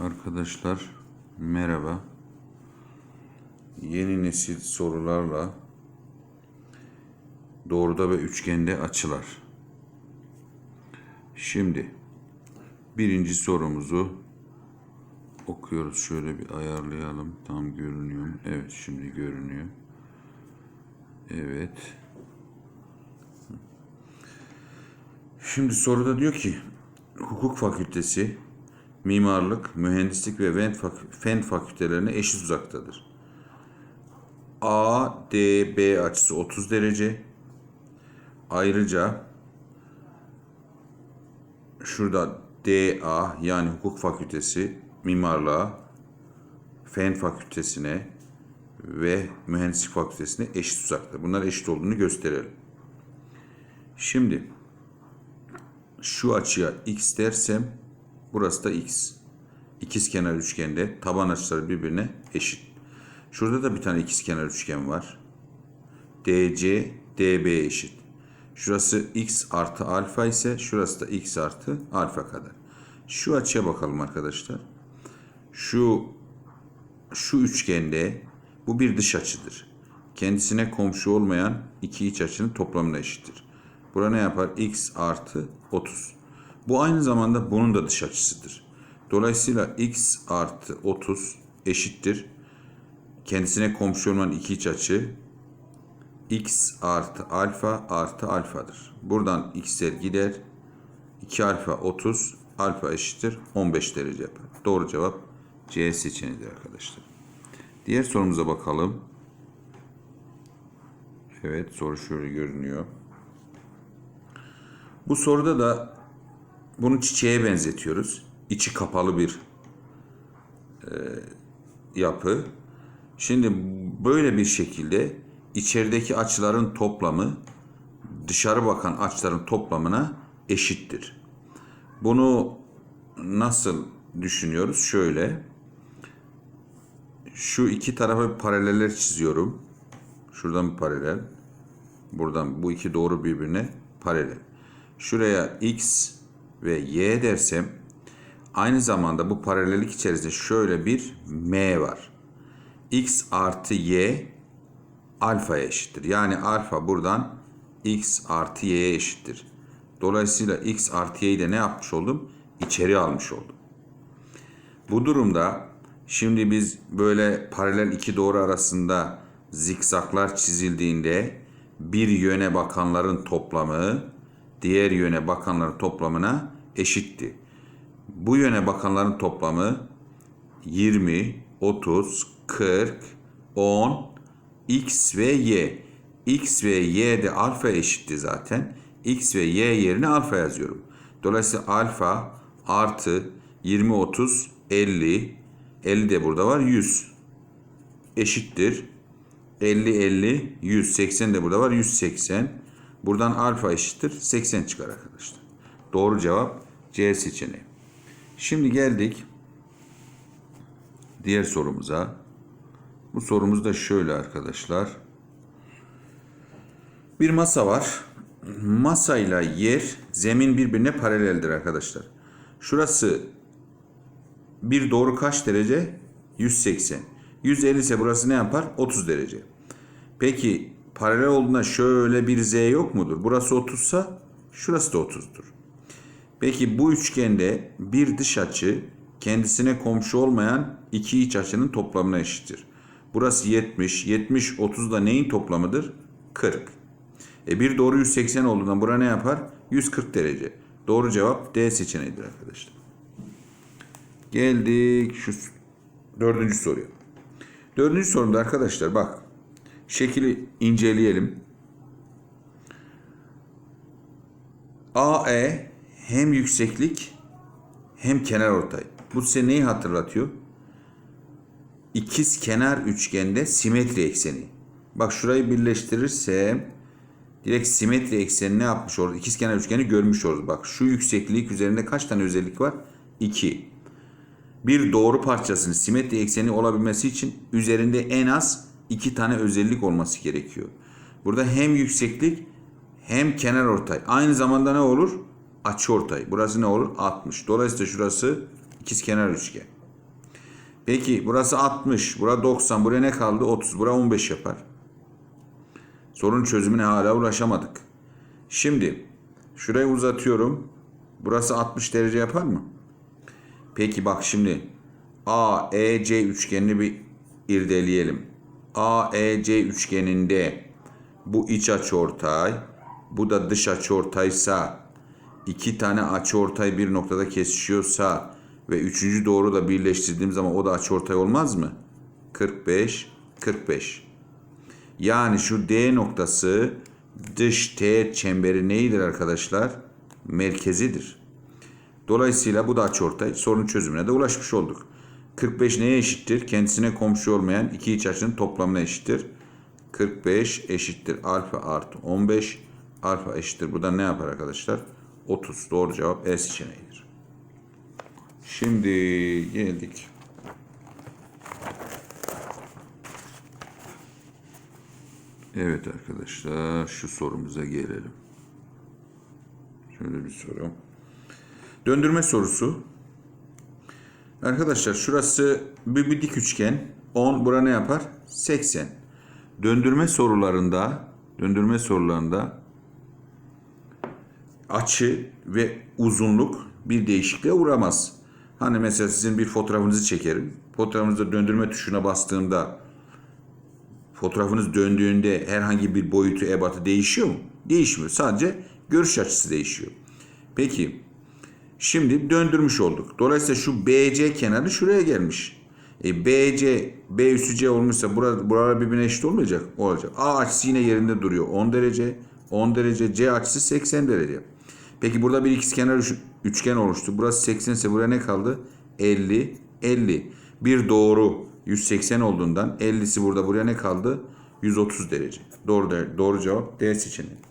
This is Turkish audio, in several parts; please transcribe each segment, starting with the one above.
Arkadaşlar merhaba. Yeni nesil sorularla doğruda ve üçgende açılar. Şimdi birinci sorumuzu okuyoruz. Şöyle bir ayarlayalım. Tam görünüyor? Evet şimdi görünüyor. Evet. Şimdi soruda diyor ki hukuk fakültesi mimarlık, mühendislik ve fen, fak- fen fakültelerine eşit uzaktadır. A, D, B açısı 30 derece. Ayrıca şurada DA yani hukuk fakültesi mimarlığa, fen fakültesine ve mühendislik fakültesine eşit uzakta. Bunlar eşit olduğunu gösterelim. Şimdi şu açıya x dersem burası da x. İkizkenar üçgende taban açıları birbirine eşit. Şurada da bir tane ikizkenar üçgen var. DC DB eşit. Şurası x artı alfa ise şurası da x artı alfa kadar. Şu açıya bakalım arkadaşlar. Şu şu üçgende bu bir dış açıdır. Kendisine komşu olmayan iki iç açının toplamına eşittir. Bura ne yapar? x artı 30. Bu aynı zamanda bunun da dış açısıdır. Dolayısıyla x artı 30 eşittir. Kendisine komşu olmayan iki iç açı x artı alfa artı alfadır. Buradan x'ler gider. 2 alfa 30, alfa eşittir 15 derece yapar. Doğru cevap C seçeneğidir arkadaşlar. Diğer sorumuza bakalım. Evet soru şöyle görünüyor. Bu soruda da bunu çiçeğe benzetiyoruz. İçi kapalı bir e, yapı. Şimdi böyle bir şekilde içerideki açıların toplamı dışarı bakan açıların toplamına eşittir. Bunu nasıl düşünüyoruz? Şöyle. Şu iki tarafa bir paraleller çiziyorum. Şuradan bir paralel. Buradan bu iki doğru birbirine paralel. Şuraya x ve y dersem aynı zamanda bu paralellik içerisinde şöyle bir m var. x artı y alfaya eşittir. Yani alfa buradan x artı y'ye eşittir. Dolayısıyla x artı y'yi de ne yapmış oldum? İçeri almış oldum. Bu durumda şimdi biz böyle paralel iki doğru arasında zikzaklar çizildiğinde bir yöne bakanların toplamı diğer yöne bakanların toplamına eşitti. Bu yöne bakanların toplamı 20, 30, 40, 10, x ve y. x ve y de alfa eşitti zaten. x ve y yerine alfa yazıyorum. Dolayısıyla alfa artı 20, 30, 50, 50 de burada var 100 eşittir. 50, 50, 100, 80 de burada var 180. Buradan alfa eşittir 80 çıkar arkadaşlar. Doğru cevap C seçeneği. Şimdi geldik diğer sorumuza. Bu sorumuz da şöyle arkadaşlar. Bir masa var. Masayla yer, zemin birbirine paraleldir arkadaşlar. Şurası bir doğru kaç derece? 180. 150 ise burası ne yapar? 30 derece. Peki paralel olduğunda şöyle bir z yok mudur? Burası 30 sa şurası da 30'dur. Peki bu üçgende bir dış açı kendisine komşu olmayan iki iç açının toplamına eşittir. Burası 70, 70, 30 da neyin toplamıdır? 40. E bir doğru 180 olduğundan bura ne yapar? 140 derece. Doğru cevap D seçeneğidir arkadaşlar. Geldik şu dördüncü soruya. Dördüncü sorumda arkadaşlar bak şekili inceleyelim. AE hem yükseklik hem kenar ortay. Bu size neyi hatırlatıyor? İkiz kenar üçgende simetri ekseni. Bak şurayı birleştirirsem direkt simetri ekseni ne yapmış oluruz? İkiz kenar üçgeni görmüş oluruz. Bak şu yükseklik üzerinde kaç tane özellik var? 2. Bir doğru parçasının simetri ekseni olabilmesi için üzerinde en az iki tane özellik olması gerekiyor. Burada hem yükseklik hem kenar ortay. Aynı zamanda ne olur? Açı ortay. Burası ne olur? 60. Dolayısıyla şurası ikizkenar üçgen. Peki burası 60, bura 90, buraya ne kaldı? 30, bura 15 yapar. Sorun çözümüne hala ulaşamadık. Şimdi şurayı uzatıyorum. Burası 60 derece yapar mı? Peki bak şimdi AEC üçgenini bir irdeleyelim. AEC üçgeninde bu iç açıortay, bu da dış açıortaysa iki tane açıortay bir noktada kesişiyorsa ve üçüncü doğru da birleştirdiğim zaman o da açıortay olmaz mı? 45 45. Yani şu D noktası dış teğet çemberi neyidir arkadaşlar? Merkezidir. Dolayısıyla bu da açıortay. Sorun çözümüne de ulaşmış olduk. 45 neye eşittir? Kendisine komşu olmayan iki iç açının toplamına eşittir. 45 eşittir alfa artı 15. Alfa eşittir. Burada ne yapar arkadaşlar? 30. Doğru cevap E seçeneğidir. Şimdi geldik. Evet arkadaşlar şu sorumuza gelelim. Şöyle bir soru. Döndürme sorusu. Arkadaşlar şurası bir, bir dik üçgen. 10 bura ne yapar? 80. Döndürme sorularında döndürme sorularında açı ve uzunluk bir değişikliğe uğramaz. Hani mesela sizin bir fotoğrafınızı çekerim. Fotoğrafınızda döndürme tuşuna bastığımda fotoğrafınız döndüğünde herhangi bir boyutu, ebatı değişiyor mu? Değişmiyor. Sadece görüş açısı değişiyor. Peki Şimdi döndürmüş olduk. Dolayısıyla şu BC kenarı şuraya gelmiş. E, BC, B üssü C olmuşsa burada, buralar birbirine eşit olmayacak. Olacak. A açısı yine yerinde duruyor. 10 derece. 10 derece. C açısı 80 derece. Peki burada bir ikizkenar üç- üçgen oluştu. Burası 80 ise buraya ne kaldı? 50, 50. Bir doğru 180 olduğundan 50'si burada buraya ne kaldı? 130 derece. Doğru, doğru cevap D seçeneği.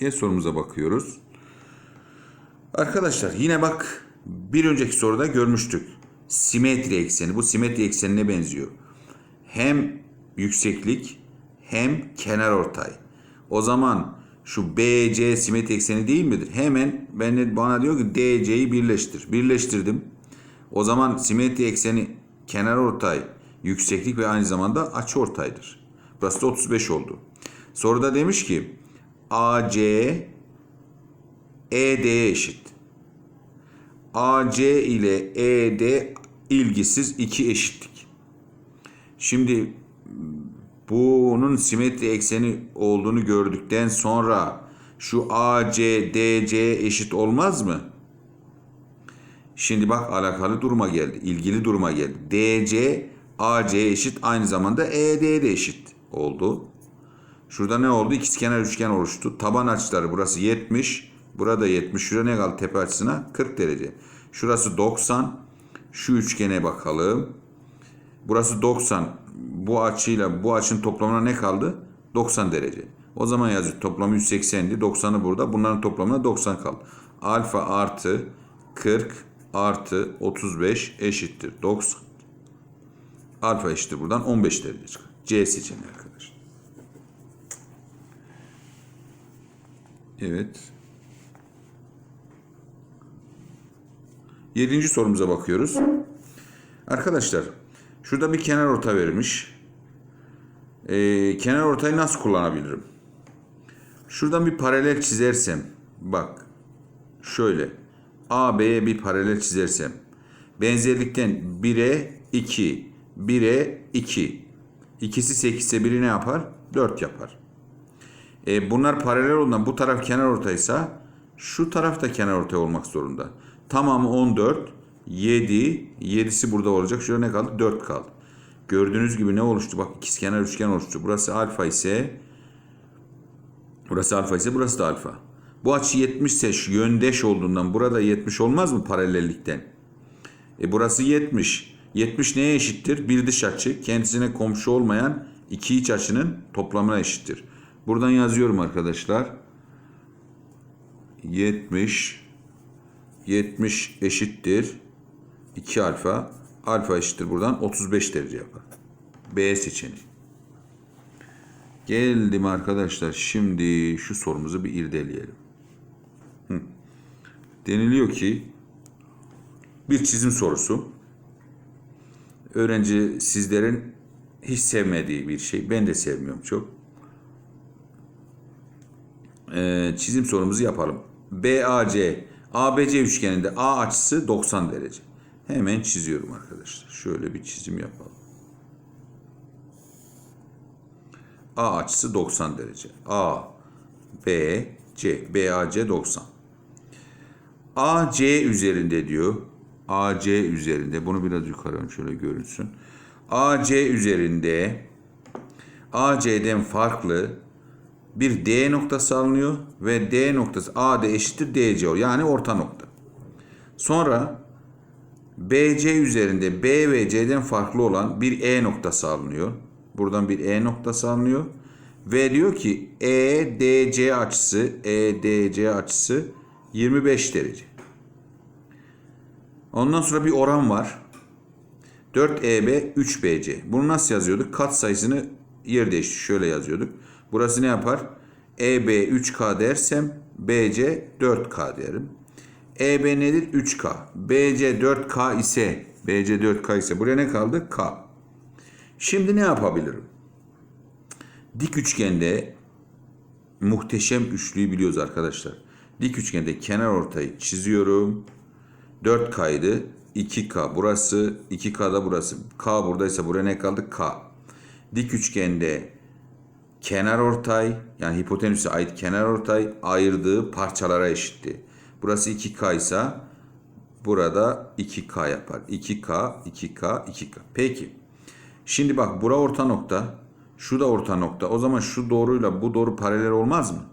Diğer sorumuza bakıyoruz. Arkadaşlar yine bak bir önceki soruda görmüştük. Simetri ekseni. Bu simetri eksenine benziyor. Hem yükseklik hem kenar ortay. O zaman şu BC simetri ekseni değil midir? Hemen ben bana diyor ki DC'yi birleştir. Birleştirdim. O zaman simetri ekseni kenar ortay, yükseklik ve aynı zamanda açı ortaydır. Burası da 35 oldu. Soruda demiş ki AC ED'ye eşit. AC ile ED ilgisiz iki eşitlik. Şimdi bunun simetri ekseni olduğunu gördükten sonra şu AC DC eşit olmaz mı? Şimdi bak alakalı duruma geldi. ilgili duruma geldi. DC AC eşit aynı zamanda ED de eşit oldu. Şurada ne oldu? İkizkenar üçgen oluştu. Taban açıları burası 70. Burada 70. Şurada ne kaldı tepe açısına? 40 derece. Şurası 90. Şu üçgene bakalım. Burası 90. Bu açıyla bu açının toplamına ne kaldı? 90 derece. O zaman yazıyor toplamı 180'di. 90'ı burada. Bunların toplamına 90 kaldı. Alfa artı 40 artı 35 eşittir 90. Alfa eşittir buradan 15 derece çıkar. C seçeneği arkadaşlar. Evet. Yedinci sorumuza bakıyoruz. Arkadaşlar şurada bir kenar orta vermiş. Ee, kenar ortayı nasıl kullanabilirim? Şuradan bir paralel çizersem bak şöyle AB'ye bir paralel çizersem benzerlikten 1'e 2 1'e 2 İkisi 8 ise biri ne yapar? 4 yapar. E, bunlar paralel olduğundan bu taraf kenar ortaysa şu taraf da kenar ortay olmak zorunda. Tamamı 14, 7, 7'si burada olacak. Şurada ne kaldı? 4 kaldı. Gördüğünüz gibi ne oluştu? Bak ikizkenar üçgen oluştu. Burası alfa ise burası alfa ise burası da alfa. Bu açı 70 ise yöndeş olduğundan burada 70 olmaz mı paralellikten? E burası 70. 70 neye eşittir? Bir dış açı kendisine komşu olmayan iki iç açının toplamına eşittir. Buradan yazıyorum arkadaşlar. 70 70 eşittir 2 alfa. Alfa eşittir buradan 35 derece yapar. B seçeneği. Geldim arkadaşlar. Şimdi şu sorumuzu bir irdeleyelim. Hı. Deniliyor ki bir çizim sorusu. Öğrenci sizlerin hiç sevmediği bir şey. Ben de sevmiyorum çok. Ee, çizim sorumuzu yapalım. BAC, ABC üçgeninde A açısı 90 derece. Hemen çiziyorum arkadaşlar. Şöyle bir çizim yapalım. A açısı 90 derece. A, B, C. BAC 90. AC üzerinde diyor. AC üzerinde. Bunu biraz yukarı şöyle görünsün. AC üzerinde AC'den farklı bir D noktası alınıyor ve D noktası AD eşittir DC oluyor. Yani orta nokta. Sonra BC üzerinde B ve C'den farklı olan bir E noktası alınıyor. Buradan bir E noktası alınıyor. Ve diyor ki EDC açısı EDC açısı 25 derece. Ondan sonra bir oran var. 4EB 3BC. Bunu nasıl yazıyorduk? Kat sayısını yer değişti. Şöyle yazıyorduk. Burası ne yapar? EB 3K dersem BC 4K derim. EB nedir? 3K. BC 4K ise BC 4K ise buraya ne kaldı? K. Şimdi ne yapabilirim? Dik üçgende muhteşem üçlüyü biliyoruz arkadaşlar. Dik üçgende kenar ortayı çiziyorum. 4K'ydı. 2K burası, 2K'da burası. K buradaysa buraya ne kaldı? K. Dik üçgende kenar ortay yani hipotenüse ait kenar ortay ayırdığı parçalara eşitti. Burası 2K ise burada 2K yapar. 2K, 2K, 2K. Peki. Şimdi bak bura orta nokta. Şu da orta nokta. O zaman şu doğruyla bu doğru paralel olmaz mı?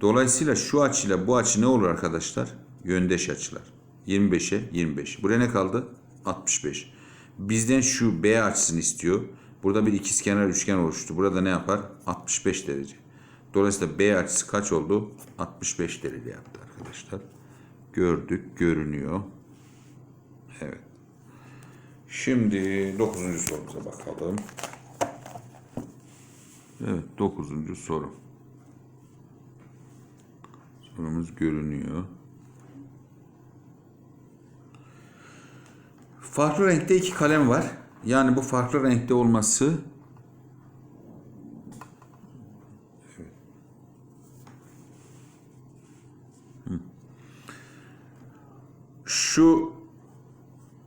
Dolayısıyla şu açıyla bu açı ne olur arkadaşlar? Yöndeş açılar. 25'e 25. Buraya ne kaldı? 65. Bizden şu B açısını istiyor. Burada bir ikizkenar üçgen oluştu. Burada ne yapar? 65 derece. Dolayısıyla B açısı kaç oldu? 65 derece yaptı arkadaşlar. Gördük, görünüyor. Evet. Şimdi 9. sorumuza bakalım. Evet 9. soru. Sorumuz görünüyor. Farklı renkte iki kalem var. Yani bu farklı renkte olması şu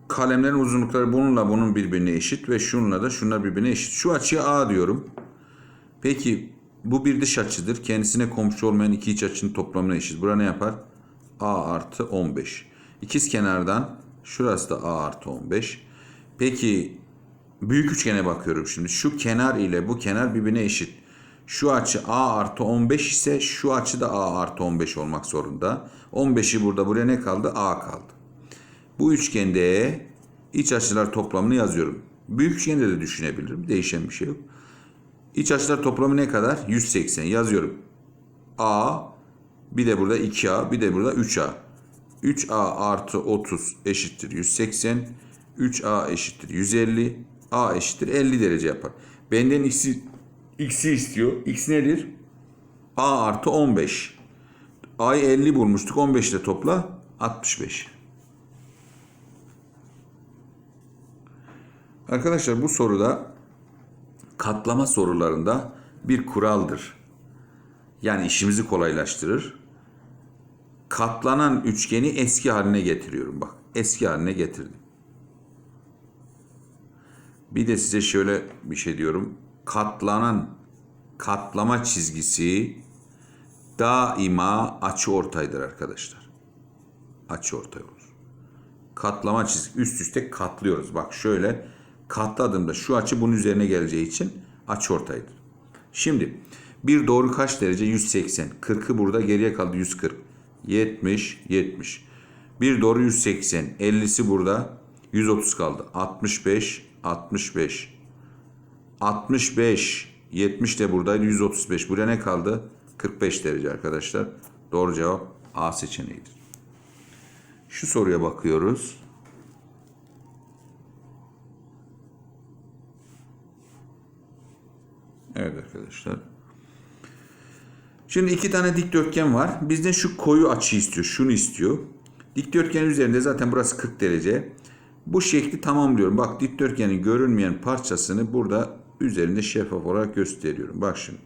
kalemlerin uzunlukları bununla bunun birbirine eşit ve şununla da şunlar birbirine eşit. Şu açıya A diyorum. Peki bu bir dış açıdır. Kendisine komşu olmayan iki iç açının toplamına eşit. Bura ne yapar? A artı 15. İkiz kenardan şurası da A artı 15. Peki büyük üçgene bakıyorum şimdi. Şu kenar ile bu kenar birbirine eşit. Şu açı A artı 15 ise şu açı da A artı 15 olmak zorunda. 15'i burada buraya ne kaldı? A kaldı. Bu üçgende iç açılar toplamını yazıyorum. Büyük üçgende de düşünebilirim. Değişen bir şey yok. İç açılar toplamı ne kadar? 180 yazıyorum. A bir de burada 2A bir de burada 3A. 3A artı 30 eşittir 180. 3A eşittir 150. A eşittir 50 derece yapar. Benden x'i, x'i istiyor. X nedir? A artı 15. A'yı 50 bulmuştuk. 15 ile topla 65. Arkadaşlar bu soruda katlama sorularında bir kuraldır. Yani işimizi kolaylaştırır. Katlanan üçgeni eski haline getiriyorum. Bak eski haline getirdim. Bir de size şöyle bir şey diyorum. Katlanan katlama çizgisi daima açı ortaydır arkadaşlar. Açı ortay olur. Katlama çizgi üst üste katlıyoruz. Bak şöyle katladığımda şu açı bunun üzerine geleceği için açı ortaydır. Şimdi bir doğru kaç derece? 180. 40'ı burada geriye kaldı 140. 70, 70. Bir doğru 180. 50'si burada. 130 kaldı. 65, 65. 65, 70 de buradaydı. 135. Buraya ne kaldı? 45 derece arkadaşlar. Doğru cevap A seçeneğidir. Şu soruya bakıyoruz. Evet arkadaşlar. Şimdi iki tane dikdörtgen var. Bizden şu koyu açı istiyor. Şunu istiyor. Dikdörtgen üzerinde zaten burası 40 derece. Bu şekli tamamlıyorum. Bak dikdörtgenin görünmeyen parçasını burada üzerinde şeffaf olarak gösteriyorum. Bak şimdi.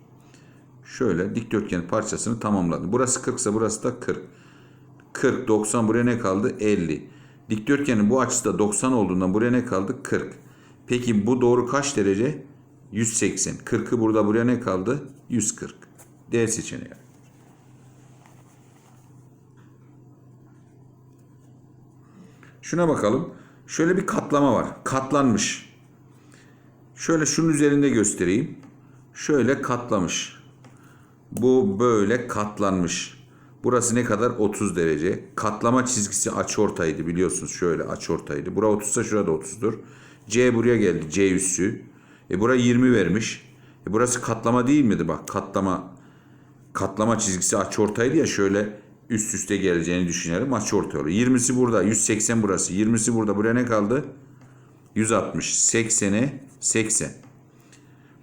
Şöyle dikdörtgenin parçasını tamamladım. Burası 40 ise burası da 40. 40, 90 buraya ne kaldı? 50. Dikdörtgenin bu açısı da 90 olduğundan buraya ne kaldı? 40. Peki bu doğru kaç derece? 180. 40'ı burada buraya ne kaldı? 140. D seçeneği. Şuna bakalım. Şöyle bir katlama var. Katlanmış. Şöyle şunun üzerinde göstereyim. Şöyle katlamış. Bu böyle katlanmış. Burası ne kadar? 30 derece. Katlama çizgisi açıortaydı biliyorsunuz. Şöyle açıortaydı. Bura 30 ise şurada 30'dur. C buraya geldi. C üssü. E bura 20 vermiş. E burası katlama değil miydi? Bak katlama katlama çizgisi açıortaydı ya şöyle üst üste geleceğini düşünelim. Açıortay olur. 20'si burada. 180 burası. 20'si burada. Buraya ne kaldı? 160. 80'e 80.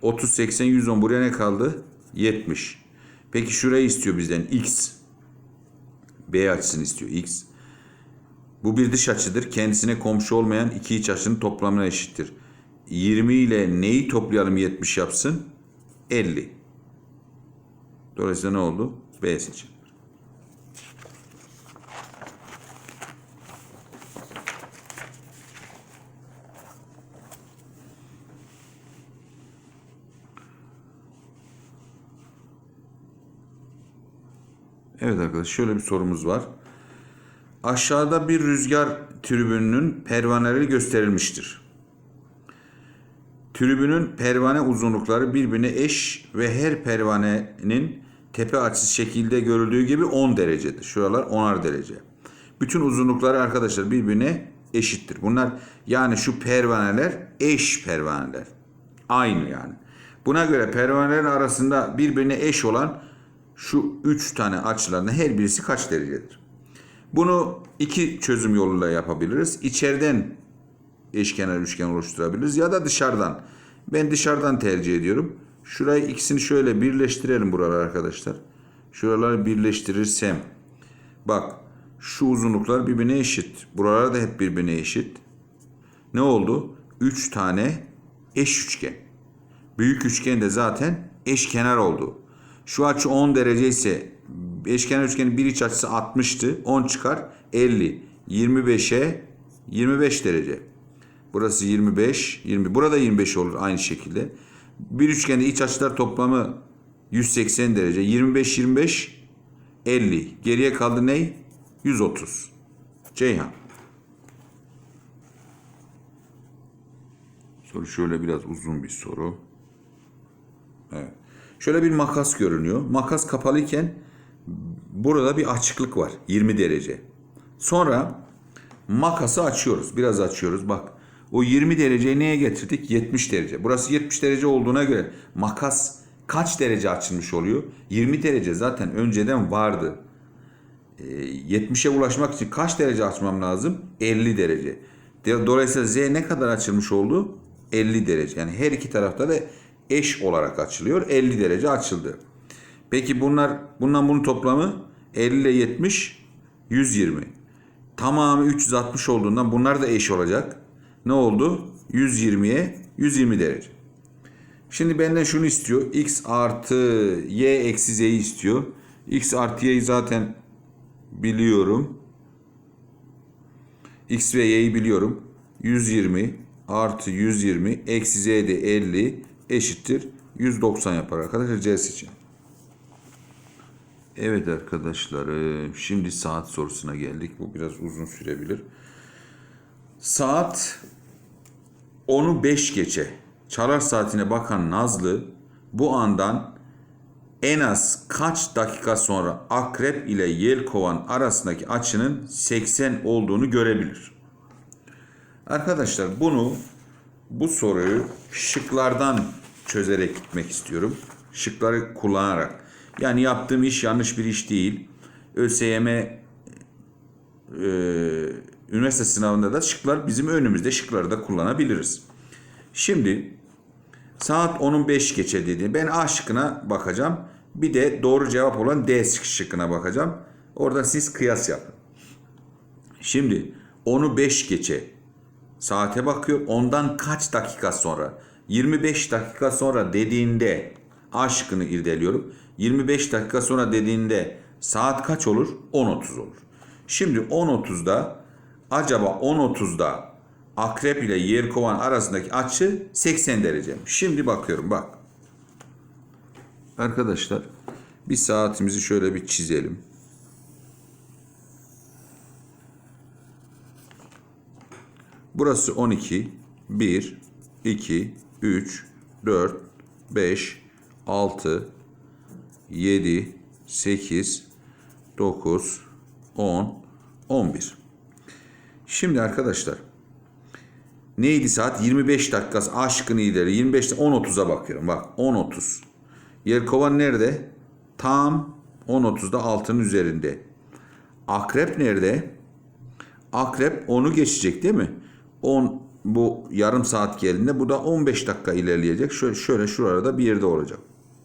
30, 80, 110. Buraya ne kaldı? 70. Peki şurayı istiyor bizden. X. B açısını istiyor. X. Bu bir dış açıdır. Kendisine komşu olmayan iki iç açının toplamına eşittir. 20 ile neyi toplayalım 70 yapsın? 50. Dolayısıyla ne oldu? B seçim. Evet arkadaşlar şöyle bir sorumuz var. Aşağıda bir rüzgar tribününün pervaneleri gösterilmiştir. Tribünün pervane uzunlukları birbirine eş ve her pervanenin tepe açısı şekilde görüldüğü gibi 10 derecedir. Şuralar 10'ar derece. Bütün uzunlukları arkadaşlar birbirine eşittir. Bunlar yani şu pervaneler eş pervaneler. Aynı yani. Buna göre pervanelerin arasında birbirine eş olan şu 3 tane açılardan her birisi kaç derecedir? Bunu iki çözüm yoluyla yapabiliriz. İçeriden eşkenar üçgen oluşturabiliriz ya da dışarıdan. Ben dışarıdan tercih ediyorum. Şurayı ikisini şöyle birleştirelim buralar arkadaşlar. Şuraları birleştirirsem bak şu uzunluklar birbirine eşit. Buralar da hep birbirine eşit. Ne oldu? 3 tane eş üçgen. Büyük üçgen de zaten eşkenar oldu. Şu açı 10 derece ise eşkenar üçgenin bir iç açısı 60'tı. 10 çıkar 50. 25'e 25 derece. Burası 25, 20. Burada 25 olur aynı şekilde. Bir üçgende iç açılar toplamı 180 derece. 25 25 50. Geriye kaldı ne? 130. Ceyhan. Soru şöyle biraz uzun bir soru. Evet. Şöyle bir makas görünüyor. Makas kapalıyken burada bir açıklık var. 20 derece. Sonra makası açıyoruz. Biraz açıyoruz. Bak o 20 dereceyi neye getirdik? 70 derece. Burası 70 derece olduğuna göre makas kaç derece açılmış oluyor? 20 derece zaten önceden vardı. Ee, 70'e ulaşmak için kaç derece açmam lazım? 50 derece. Dolayısıyla Z ne kadar açılmış oldu? 50 derece. Yani her iki tarafta da eş olarak açılıyor. 50 derece açıldı. Peki bunlar bundan bunun toplamı 50 ile 70 120. Tamamı 360 olduğundan bunlar da eş olacak. Ne oldu? 120'ye 120 derece. Şimdi benden şunu istiyor. X artı Y eksi Z'yi istiyor. X artı Y'yi zaten biliyorum. X ve Y'yi biliyorum. 120 artı 120 eksi Z de 50 eşittir 190 yapar arkadaşlar C için. Evet arkadaşlar şimdi saat sorusuna geldik. Bu biraz uzun sürebilir. Saat 10'u 5 geçe. Çalar saatine bakan Nazlı bu andan en az kaç dakika sonra akrep ile yelkovan arasındaki açının 80 olduğunu görebilir. Arkadaşlar bunu bu soruyu şıklardan çözerek gitmek istiyorum. Şıkları kullanarak. Yani yaptığım iş yanlış bir iş değil. ÖSYM e, üniversite sınavında da şıklar bizim önümüzde. Şıkları da kullanabiliriz. Şimdi saat 10'un 5 geçe dedi. Ben A şıkkına bakacağım. Bir de doğru cevap olan D şıkkına bakacağım. Orada siz kıyas yapın. Şimdi onu 5 geçe saate bakıyor. Ondan kaç dakika sonra? 25 dakika sonra dediğinde A şıkkını irdeliyorum. 25 dakika sonra dediğinde saat kaç olur? 10.30 olur. Şimdi 10.30'da acaba 10.30'da akrep ile yelkovan arasındaki açı 80 derece. Şimdi bakıyorum bak. Arkadaşlar bir saatimizi şöyle bir çizelim. Burası 12, 1, 2, 3, 4, 5, 6, 7, 8, 9, 10, 11. Şimdi arkadaşlar neydi saat? 25 dakikası aşkın ileri. 25'te 10.30'a bakıyorum. Bak 10.30. Yelkovan nerede? Tam 10.30'da altının üzerinde. Akrep nerede? Akrep onu geçecek değil mi? 10 bu yarım saat geldiğinde bu da 15 dakika ilerleyecek. Şöyle, şöyle şurada bir yerde olacak.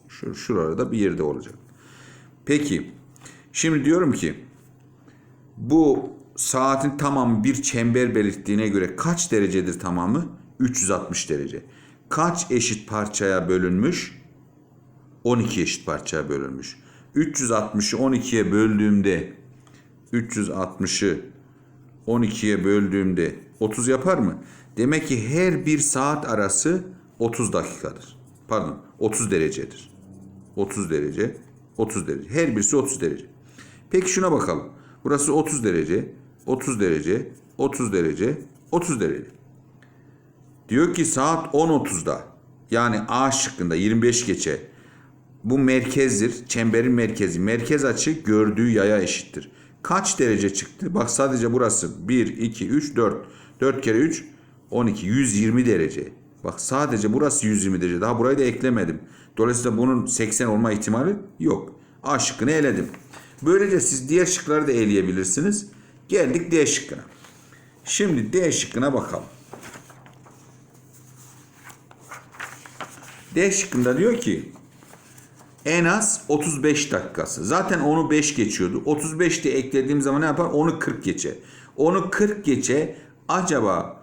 Şu, şurada bir yerde olacak. Peki şimdi diyorum ki bu saatin tamamı bir çember belirttiğine göre kaç derecedir tamamı? 360 derece. Kaç eşit parçaya bölünmüş? 12 eşit parçaya bölünmüş. 360'ı 12'ye böldüğümde 360'ı 12'ye böldüğümde 30 yapar mı? Demek ki her bir saat arası 30 dakikadır. Pardon 30 derecedir. 30 derece, 30 derece. Her birisi 30 derece. Peki şuna bakalım. Burası 30 derece, 30 derece, 30 derece, 30 derece. Diyor ki saat 10.30'da yani A şıkkında 25 geçe bu merkezdir. Çemberin merkezi. Merkez açı gördüğü yaya eşittir. Kaç derece çıktı? Bak sadece burası 1, 2, 3, 4. 4 kere 3, 12. 120 derece. Bak sadece burası 120 derece. Daha burayı da eklemedim. Dolayısıyla bunun 80 olma ihtimali yok. A şıkkını eledim. Böylece siz diğer şıkları da eleyebilirsiniz. Geldik D şıkkına. Şimdi D şıkkına bakalım. D şıkkında diyor ki en az 35 dakikası. Zaten onu 5 geçiyordu. 35 de eklediğim zaman ne yapar? Onu 40 geçe. Onu 40 geçe acaba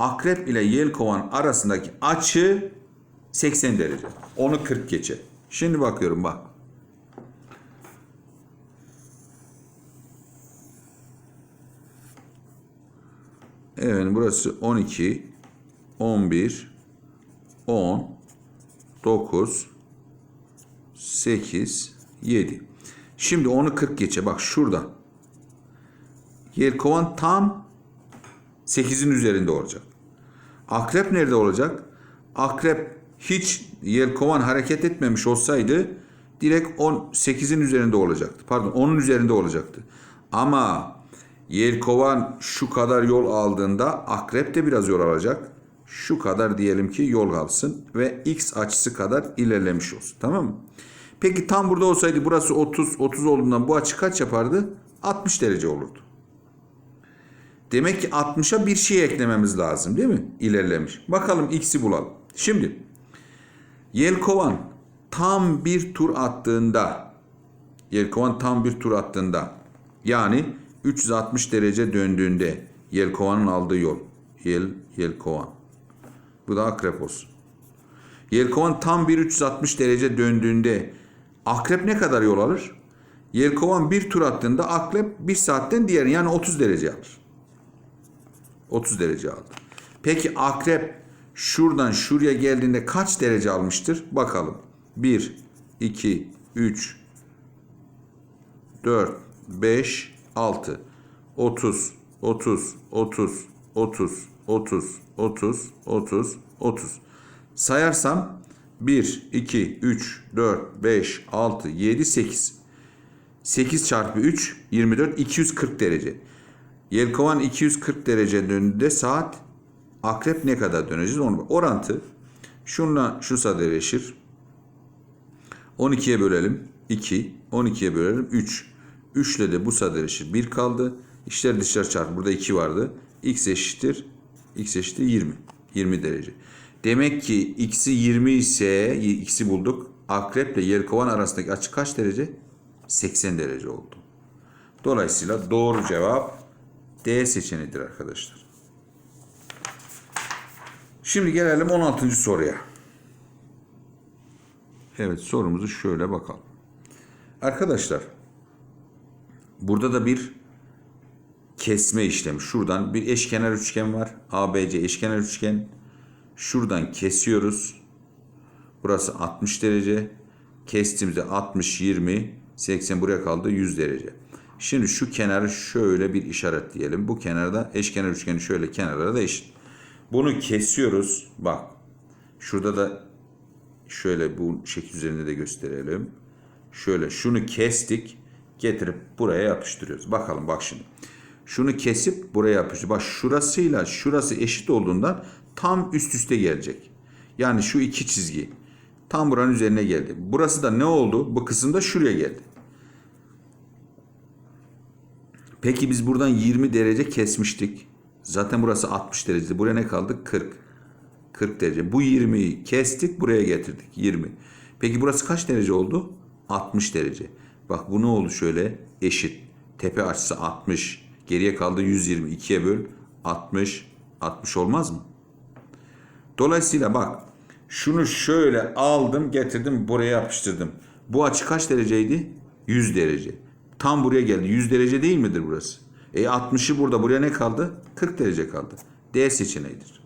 akrep ile yelkovan arasındaki açı 80 derece. Onu 40 geçe. Şimdi bakıyorum bak. Evet burası 12, 11, 10, 9, 8, 7. Şimdi onu 40 geçe. Bak şurada. Yelkovan tam 8'in üzerinde olacak. Akrep nerede olacak? Akrep hiç yelkovan hareket etmemiş olsaydı direkt 18'in üzerinde olacaktı. Pardon 10'un üzerinde olacaktı. Ama yelkovan şu kadar yol aldığında akrep de biraz yol alacak. Şu kadar diyelim ki yol alsın ve x açısı kadar ilerlemiş olsun. Tamam mı? Peki tam burada olsaydı burası 30 30 olduğundan bu açı kaç yapardı? 60 derece olurdu. Demek ki 60'a bir şey eklememiz lazım değil mi? İlerlemiş. Bakalım x'i bulalım. Şimdi Yelkovan tam bir tur attığında Yelkovan tam bir tur attığında yani 360 derece döndüğünde Yelkovan'ın aldığı yol. Yel, Yelkovan. Bu da akrep olsun. Yelkovan tam bir 360 derece döndüğünde akrep ne kadar yol alır? Yelkovan bir tur attığında akrep bir saatten diğerine yani 30 derece alır. 30 derece aldı. Peki akrep şuradan şuraya geldiğinde kaç derece almıştır? Bakalım. 1, 2, 3, 4, 5, 6, 30, 30, 30, 30, 30, 30, 30, 30. Sayarsam 1, 2, 3, 4, 5, 6, 7, 8. 8 çarpı 3, 24, 240 derece. Yelkovan 240 derece döndüğünde saat akrep ne kadar döneceğiz onu. Orantı şunla şu sadeleşir. 12'ye bölelim 2, 12'ye bölelim 3. 3 ile de bu sadeleşir 1 kaldı. İşler dışlar çarpı burada 2 vardı. x eşittir x eşittir 20. 20 derece. Demek ki x'i 20 ise x'i bulduk. Akrep ile yelkovan arasındaki açı kaç derece? 80 derece oldu. Dolayısıyla doğru cevap D seçeneğidir arkadaşlar. Şimdi gelelim 16. soruya. Evet sorumuzu şöyle bakalım. Arkadaşlar burada da bir kesme işlemi. Şuradan bir eşkenar üçgen var. ABC eşkenar üçgen. Şuradan kesiyoruz. Burası 60 derece. Kestiğimizde 60, 20, 80 buraya kaldı 100 derece. Şimdi şu kenarı şöyle bir işaretleyelim. Bu kenarda eşkenar üçgeni şöyle kenarlara da eşit. Bunu kesiyoruz. Bak. Şurada da şöyle bu şekil üzerinde de gösterelim. Şöyle şunu kestik. Getirip buraya yapıştırıyoruz. Bakalım bak şimdi. Şunu kesip buraya yapıştır. Bak şurasıyla şurası eşit olduğundan tam üst üste gelecek. Yani şu iki çizgi tam buranın üzerine geldi. Burası da ne oldu? Bu kısım da şuraya geldi. Peki biz buradan 20 derece kesmiştik. Zaten burası 60 derece. Buraya ne kaldı? 40. 40 derece. Bu 20'yi kestik buraya getirdik. 20. Peki burası kaç derece oldu? 60 derece. Bak bu ne oldu şöyle? Eşit. Tepe açısı 60. Geriye kaldı 120. 2'ye böl. 60. 60 olmaz mı? Dolayısıyla bak şunu şöyle aldım getirdim buraya yapıştırdım. Bu açı kaç dereceydi? 100 derece. Tam buraya geldi. 100 derece değil midir burası? E 60'ı burada buraya ne kaldı? 40 derece kaldı. D seçeneğidir.